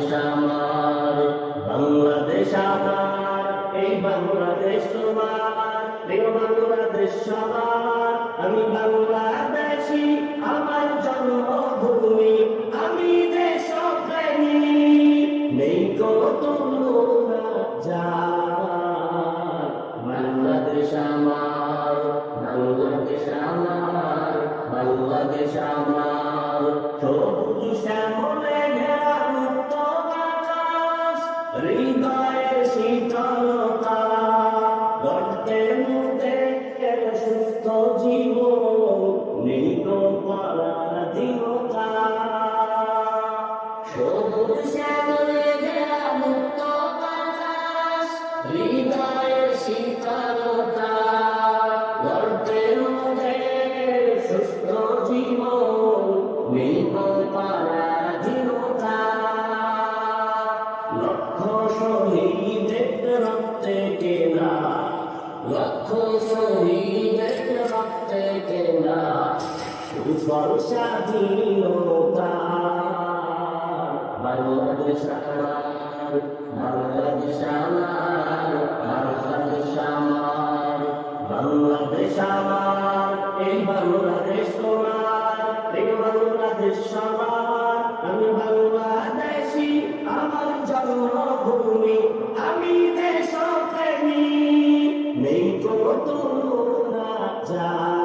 বাংলাদেশ আমার। বাংলাদেশ আমার এই বাংলাদেশ তোমার বাংলাদেশ আমি বাংলাদেশি, আমার জন্মভূমি, আমি দেশপ্রেমী নেই বাংলাদেশ আমার বাংলাদেশ আমার বাংলাদেশ আমার। সবুজ শ্যামলে হৃদয়ের শীতলতা গর্তে মুদে সুস্থ জীবন নেই গো পরাধীনতা সবুজ শ্যামলে ঘেরা মুক্ত বাতাস, হৃদয়ের শীতলতা গর্তের মধ্যে সুস্থ জীবন নিব পরাধীনতা শহীদের রক্তে কেনা লক্ষ শহীদের রক্তে কেনা সুফল স্বাধীনতা বাংলাদেশ আমার বাংলাদেশ আমার বাংলাদেশ আমার আমি বাংলাদেশি আমার জন্মভূমি আমি দেশপ্রেমী নেই কোনো তুলনা যার